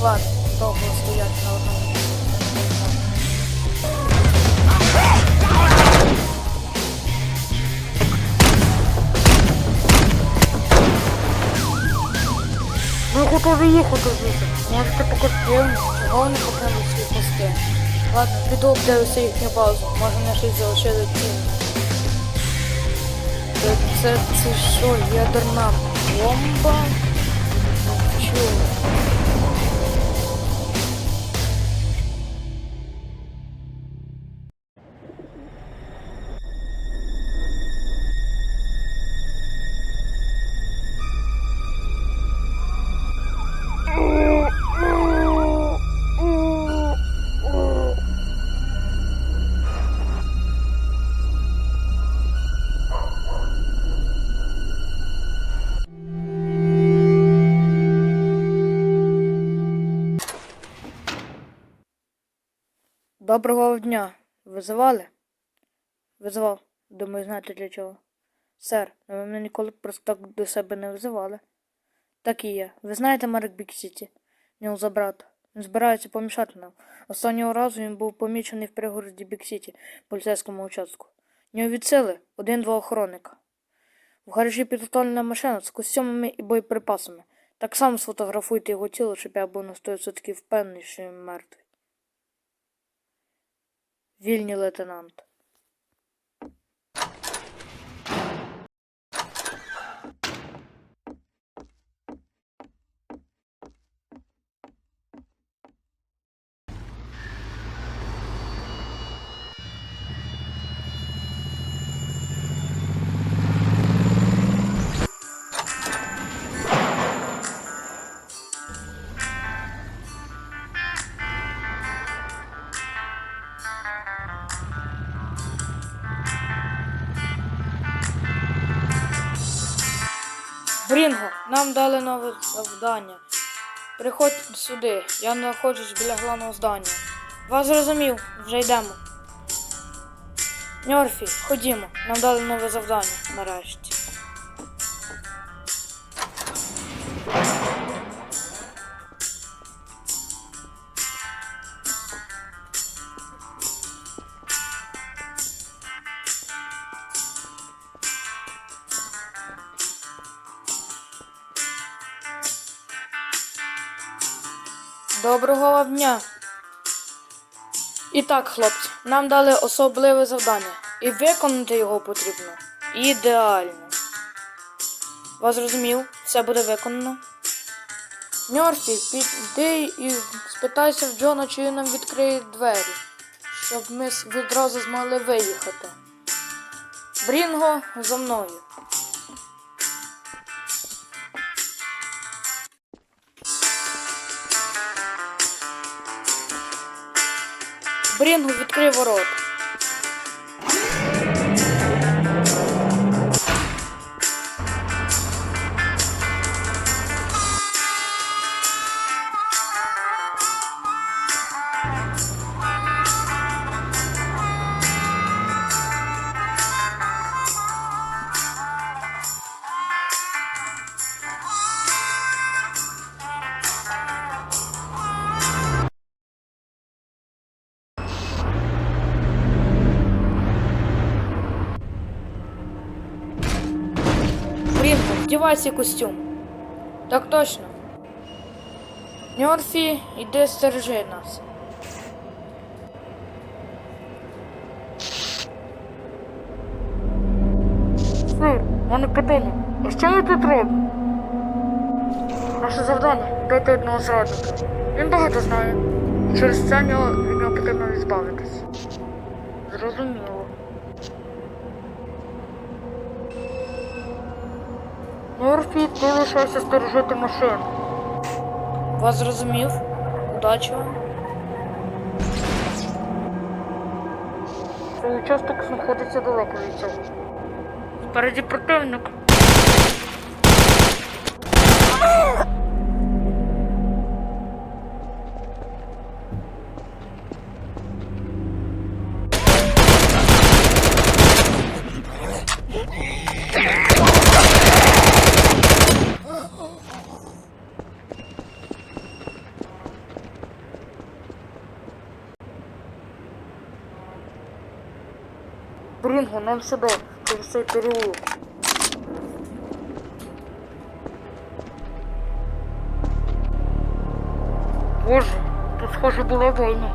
Ладно, довго стояти на одному. Ми готові їхати звідси. Можете покотити, чого не покинули свої пости. Ладно, піду обдивлюся їхню базу. Може не щось залишили цінне. Це, це, що, ядерна бомба? Чого? Доброго дня. Визивали? Визивав. Думаю, знаєте для чого. Сер, ви мене ніколи просто так до себе не визивали. Так і є. Ви знаєте Марк Біксіті? Нього за брата. Він збирається помішати нам. Останнього разу він був помічений в пригороді Біксіті, поліцейському участку. Нього від сили один-два охоронника. В гаражі підготовлена машина з костюмами і боєприпасами. Так само сфотографуйте його тіло, щоб я був на 100% впевнений, що він мертвий. Вільні лейтенант. Брінго, нам дали нове завдання. Приходь сюди, я знаходжусь біля головного здання. Вас зрозумів, вже йдемо. Ньорфі, ходімо, нам дали нове завдання нарешті. Доброго дня. І так, хлопці, нам дали особливе завдання. І виконати його потрібно ідеально. Вас зрозумів? Все буде виконано. Ньорфі, піди і спитайся в Джона, чи він нам відкриє двері, щоб ми відразу змогли виїхати. Брінго за мною. Брінгу відкрив ворот. Вдівай цей костюм. Так точно. Ньорфі, іди стережи нас. Сир, не питання. І що мені тут треба? Наше завдання бити одного зрадника. Він багато знає. Через це нього, від нього потрібно відбавитись. Зрозуміло. Морфі, ти лишайся сторожити машину. Вас зрозумів? Удачі вам. Цей участок знаходиться далеко від цього. Спереді противник. Брінго, нам сюди, через цей переулок. Боже, тут схоже була війна.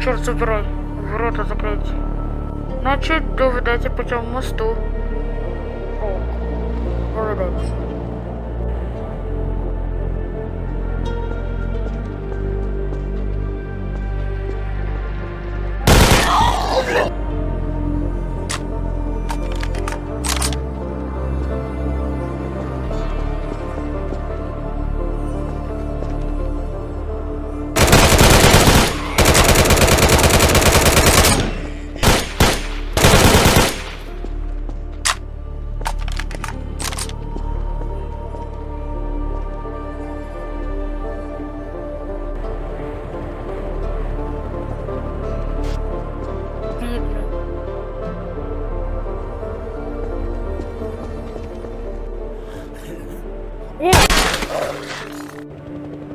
Чорт забирай, ворота закриті. Значить, доведеться по цьому мосту. О, доведеться.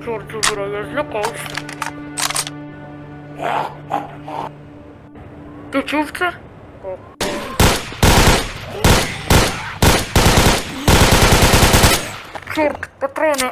Чорт забирай, я злякався. Ти чув це? Чорт, патрони.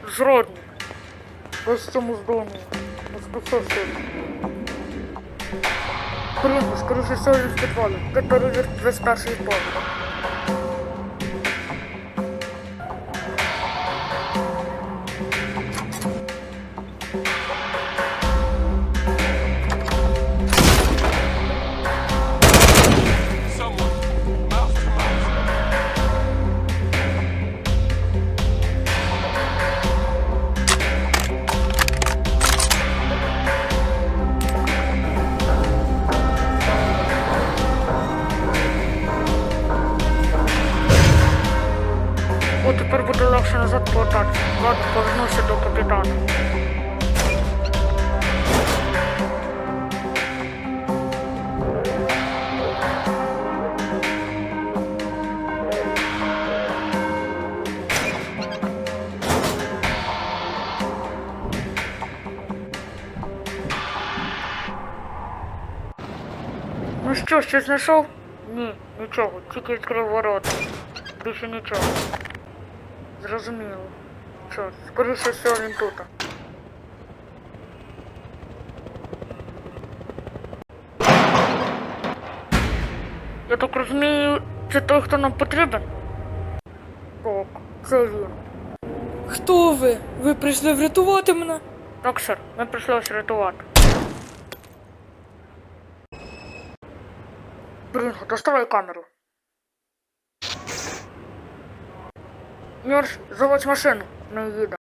зрадник? Десь в цьому зданні. Не спустився. Хрінку, скоріше всього він в підвалі. Ти перевір 21 поверх. О, тепер буде легше назад повертатися. Ладно, повернуся до капітана. Ну що, щось знайшов? Ні, нічого, тільки відкрив ворота. Більше нічого. Зрозуміло. Що, скоріше всього він тут. Я так розумію, це той, хто нам потрібен? Так, це він. Хто ви? Ви прийшли врятувати мене? Так, сер, ми прийшли вас рятувати. Брінго, доставай камеру. Мірш, заводь машину, на їде.